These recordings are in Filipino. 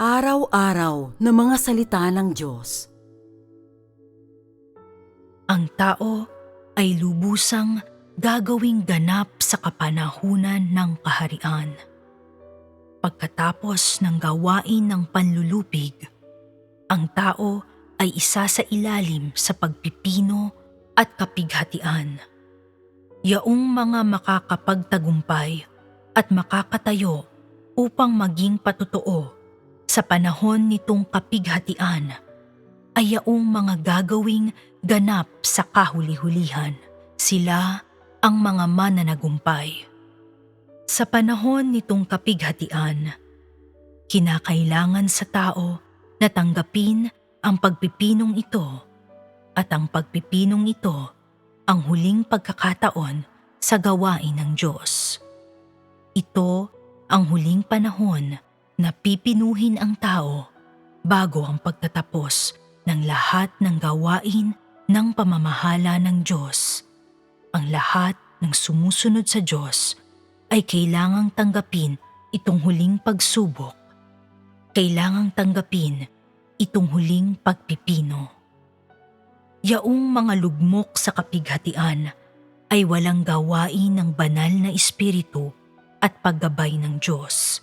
Araw-araw na mga salita ng Diyos. ang tao ay lubusang gagawing ganap sa kapanahunan ng kaharian. Pagkatapos ng gawain ng panlulupig, ang tao ay isa sa ilalim sa pagpipino at kapighatian. Yaong mga makakapagtagumpay at makakatayo upang maging patotoo sa panahon nitong kapighatian ay yaong mga gagawing ganap sa kahuli-hulihan. Sila ang mga mananagumpay. Sa panahon nitong kapighatian, kinakailangan sa tao na tanggapin ang pagpipinong ito at ang pagpipinong ito ang huling pagkakataon sa gawain ng Diyos. Ito ang huling panahon na pipinuhin ang tao bago ang pagtatapos ng lahat ng gawain ng pamamahala ng Diyos. Ang lahat ng sumusunod sa Diyos ay kailangang tanggapin itong huling pagsubok. Kailangang tanggapin itong huling pagpipino. Yaong mga lugmok sa kapighatian ay walang gawain ng banal na espiritu at paggabay ng Diyos.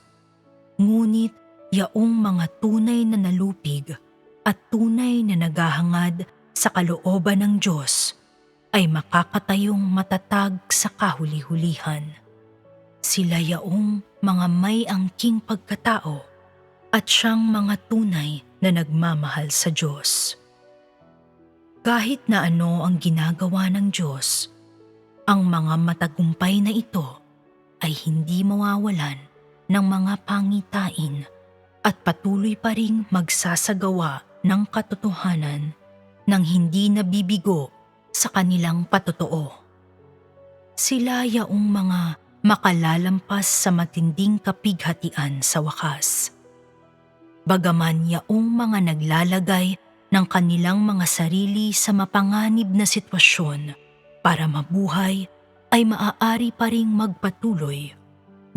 Ngunit yaong mga tunay na nalupig at tunay na naghahangad sa kalooban ng Diyos ay makakatayong matatag sa kahuli-hulihan. Sila yaong mga may angking pagkatao at siyang mga tunay na nagmamahal sa Diyos. Kahit na ano ang ginagawa ng Diyos, ang mga matagumpay na ito ay hindi mawawalan ng mga pangitain at patuloy pa ring magsasagawa ng katotohanan nang hindi nabibigo sa kanilang patotoo. Sila yaong mga makalalampas sa matinding kapighatian sa wakas. Bagaman yaong mga naglalagay ng kanilang mga sarili sa mapanganib na sitwasyon para mabuhay ay maaari pa ring magpatuloy.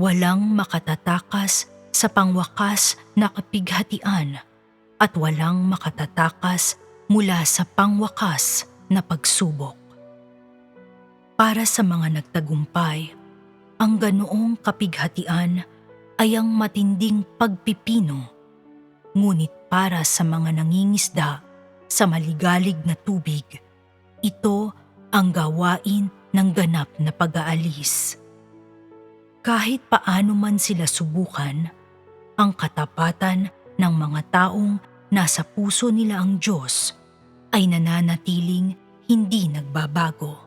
Walang makatatakas sa pangwakas na kapighatian at walang makatatakas mula sa pangwakas na pagsubok. Para sa mga nagtagumpay, ang ganoong kapighatian ay ang matinding pagpipino. Ngunit para sa mga nangingisda sa maligalig na tubig, ito ang gawain ng ganap na pag-aalis. Kahit paano man sila subukan, ang katapatan ng mga taong nasa puso nila ang Diyos ay nananatiling hindi nagbabago.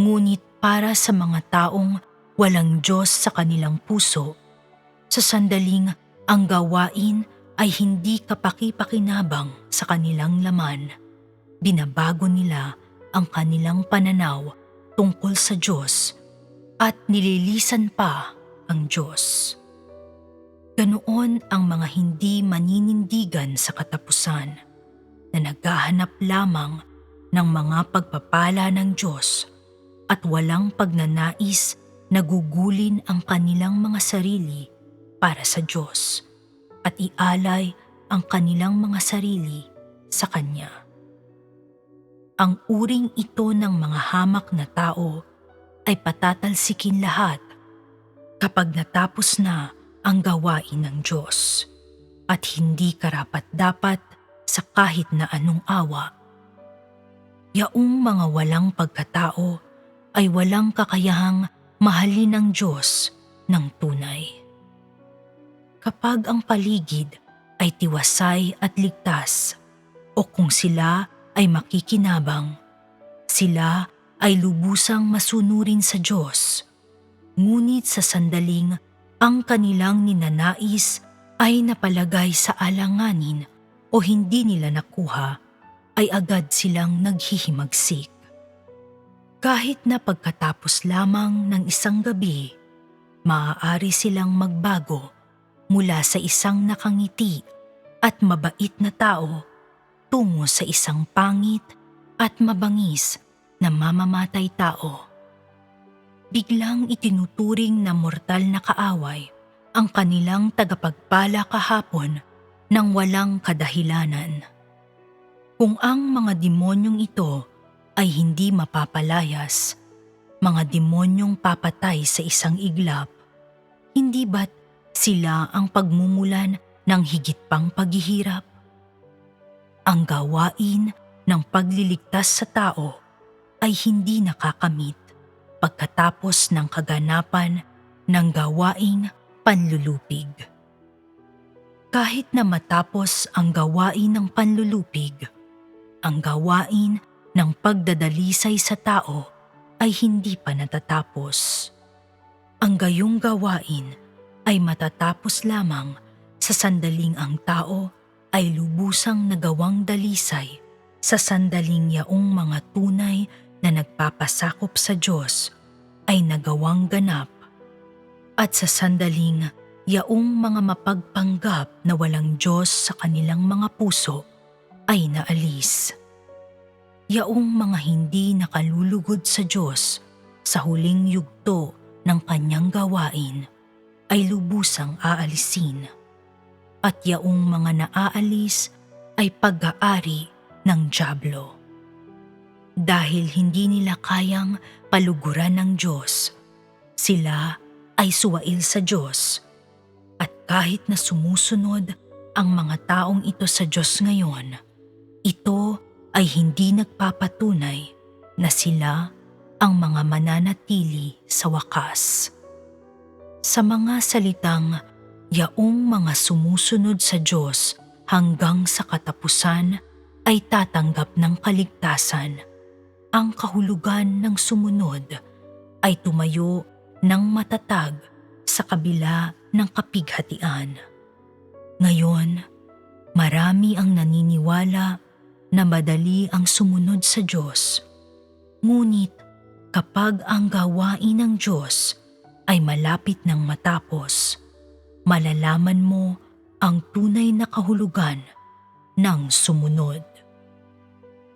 Ngunit para sa mga taong walang Diyos sa kanilang puso, sa sandaling ang gawain ay hindi kapaki-pakinabang sa kanilang laman, binabago nila ang kanilang pananaw tungkol sa Diyos at nililisan pa ang Diyos. Ganoon ang mga hindi maninindigan sa katapusan na naghahanap lamang ng mga pagpapala ng Diyos at walang pagnanais na gugulin ang kanilang mga sarili para sa Diyos at ialay ang kanilang mga sarili sa Kanya. Ang uring ito ng mga hamak na tao ay patatalsikin lahat kapag natapos na ang gawain ng Diyos at hindi karapat-dapat sa kahit na anong awa. Yaong mga walang pagkatao ay walang kakayahang mahalin ng Diyos ng tunay. Kapag ang paligid ay tiwasay at ligtas o kung sila ay makikinabang, sila ay lubusang masunurin sa Diyos. Ngunit sa sandaling ang kanilang ninanais ay napalagay sa alanganin o hindi nila nakuha, ay agad silang naghihimagsik. Kahit na pagkatapos lamang ng isang gabi, maaari silang magbago mula sa isang nakangiti at mabait na tao tungo sa isang pangit at mabangis na mamamatay tao biglang itinuturing na mortal na kaaway ang kanilang tagapagpala kahapon ng walang kadahilanan. Kung ang mga demonyong ito ay hindi mapapalayas, mga demonyong papatay sa isang iglap, hindi ba't sila ang pagmumulan ng higit pang paghihirap? Ang gawain ng pagliligtas sa tao ay hindi nakakamit pagkatapos ng kaganapan ng gawaing panlulupig. Kahit na matapos ang gawain ng panlulupig, ang gawain ng pagdadalisay sa tao ay hindi pa natatapos. Ang gayong gawain ay matatapos lamang sa sandaling ang tao ay lubusang nagawang dalisay sa sandaling yaong mga tunay na nagpapasakop sa Diyos ay nagawang ganap at sa sandaling yaong mga mapagpanggap na walang Diyos sa kanilang mga puso ay naalis. Yaong mga hindi nakalulugod sa Diyos sa huling yugto ng kanyang gawain ay lubusang aalisin. At yaong mga naaalis ay pag-aari ng Diablo. Dahil hindi nila kayang paluguran ng Diyos, sila ay suwail sa Diyos. At kahit na sumusunod ang mga taong ito sa Diyos ngayon, ito ay hindi nagpapatunay na sila ang mga mananatili sa wakas. Sa mga salitang yaong mga sumusunod sa Diyos hanggang sa katapusan ay tatanggap ng kaligtasan. Ang kahulugan ng sumunod ay tumayo ng matatag sa kabila ng kapighatian. Ngayon, marami ang naniniwala na madali ang sumunod sa Diyos. Ngunit kapag ang gawain ng Diyos ay malapit ng matapos, malalaman mo ang tunay na kahulugan ng sumunod.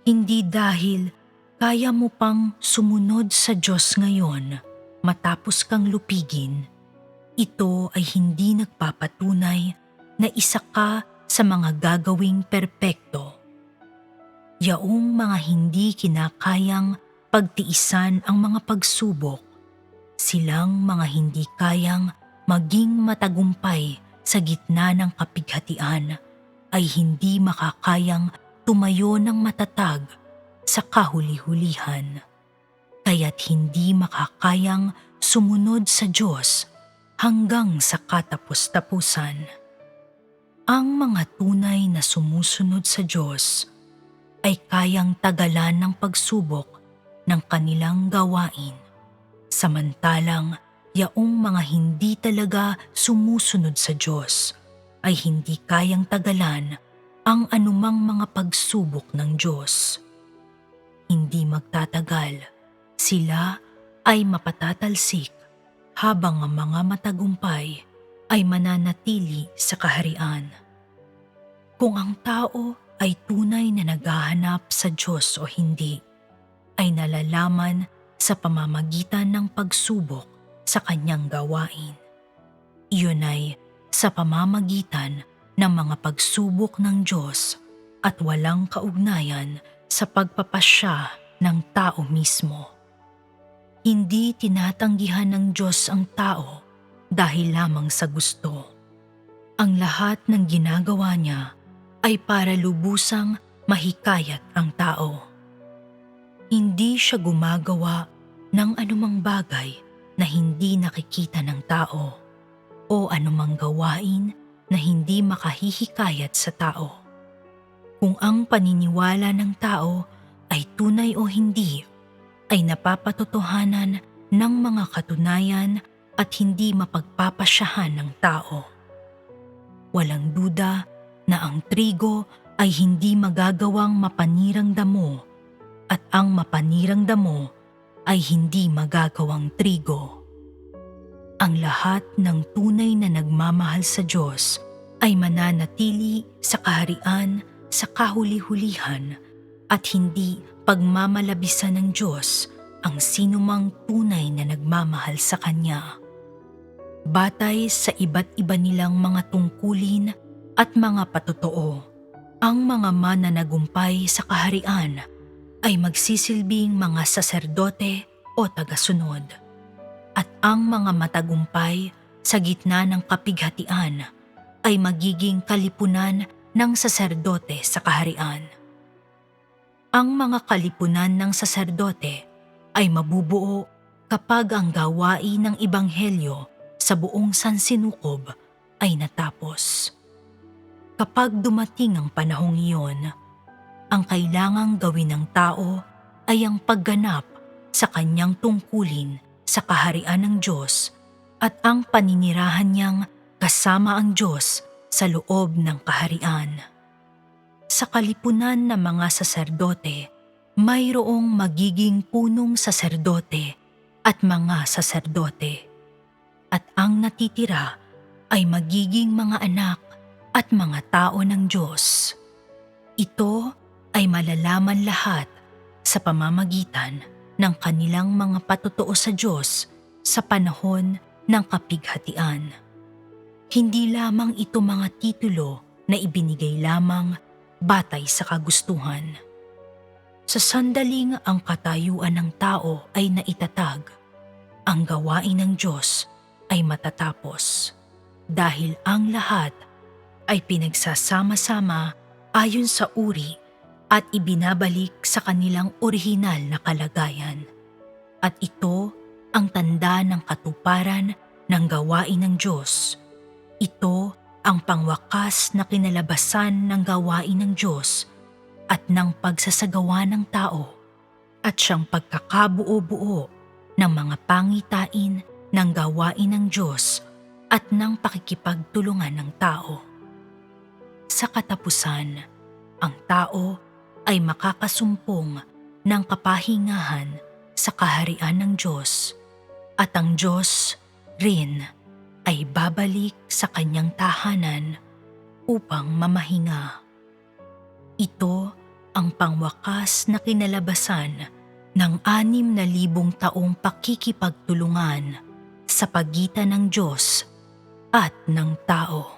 Hindi dahil kaya mo pang sumunod sa Diyos ngayon matapos kang lupigin, ito ay hindi nagpapatunay na isa ka sa mga gagawing perpekto. Yaong mga hindi kinakayang pagtiisan ang mga pagsubok, silang mga hindi kayang maging matagumpay sa gitna ng kapighatian ay hindi makakayang tumayo ng matatag sa kahuli-hulihan. Kaya't hindi makakayang sumunod sa Diyos hanggang sa katapos-tapusan. Ang mga tunay na sumusunod sa Diyos ay kayang tagalan ng pagsubok ng kanilang gawain. Samantalang yaong mga hindi talaga sumusunod sa Diyos ay hindi kayang tagalan ang anumang mga pagsubok ng Diyos. Hindi magtatagal, sila ay mapatatalsik habang ang mga matagumpay ay mananatili sa kaharian. Kung ang tao ay tunay na naghahanap sa Diyos o hindi, ay nalalaman sa pamamagitan ng pagsubok sa kanyang gawain. Iyon ay sa pamamagitan ng mga pagsubok ng Diyos at walang kaugnayan sa pagpapasya ng tao mismo. Hindi tinatanggihan ng Diyos ang tao dahil lamang sa gusto. Ang lahat ng ginagawa niya ay para lubusang mahikayat ang tao. Hindi siya gumagawa ng anumang bagay na hindi nakikita ng tao o anumang gawain na hindi makahihikayat sa tao. Kung ang paniniwala ng tao ay tunay o hindi, ay napapatotohanan ng mga katunayan at hindi mapagpapasyahan ng tao. Walang duda na ang trigo ay hindi magagawang mapanirang damo at ang mapanirang damo ay hindi magagawang trigo. Ang lahat ng tunay na nagmamahal sa Diyos ay mananatili sa kaharian sa kahuli-hulihan at hindi pagmamalabisan ng Diyos ang sinumang tunay na nagmamahal sa Kanya. batay sa iba't iba nilang mga tungkulin at mga patotoo. Ang mga mananagumpay sa kaharian ay magsisilbing mga saserdote o tagasunod. At ang mga matagumpay sa gitna ng kapighatian ay magiging kalipunan ng saserdote sa kaharian. Ang mga kalipunan ng saserdote ay mabubuo kapag ang gawain ng ibanghelyo sa buong sansinukob ay natapos. Kapag dumating ang panahong iyon, ang kailangang gawin ng tao ay ang pagganap sa kanyang tungkulin sa kaharian ng Diyos at ang paninirahan niyang kasama ang Diyos sa loob ng kaharian. Sa kalipunan ng mga saserdote, mayroong magiging punong saserdote at mga saserdote. At ang natitira ay magiging mga anak at mga tao ng Diyos. Ito ay malalaman lahat sa pamamagitan ng kanilang mga patotoo sa Diyos sa panahon ng kapighatian. Hindi lamang ito mga titulo na ibinigay lamang batay sa kagustuhan. Sa sandaling ang katayuan ng tao ay naitatag, ang gawain ng Diyos ay matatapos dahil ang lahat ay pinagsasama-sama ayon sa uri at ibinabalik sa kanilang orihinal na kalagayan. At ito ang tanda ng katuparan ng gawain ng Diyos. Ito ang pangwakas na kinalabasan ng gawain ng Diyos at ng pagsasagawa ng tao at siyang pagkakabuo-buo ng mga pangitain ng gawain ng Diyos at ng pakikipagtulungan ng tao. Sa katapusan, ang tao ay makakasumpong ng kapahingahan sa kaharian ng Diyos at ang Diyos rin ay babalik sa kanyang tahanan upang mamahinga. Ito ang pangwakas na kinalabasan ng anim na libong taong pakikipagtulungan sa pagitan ng Diyos at ng tao.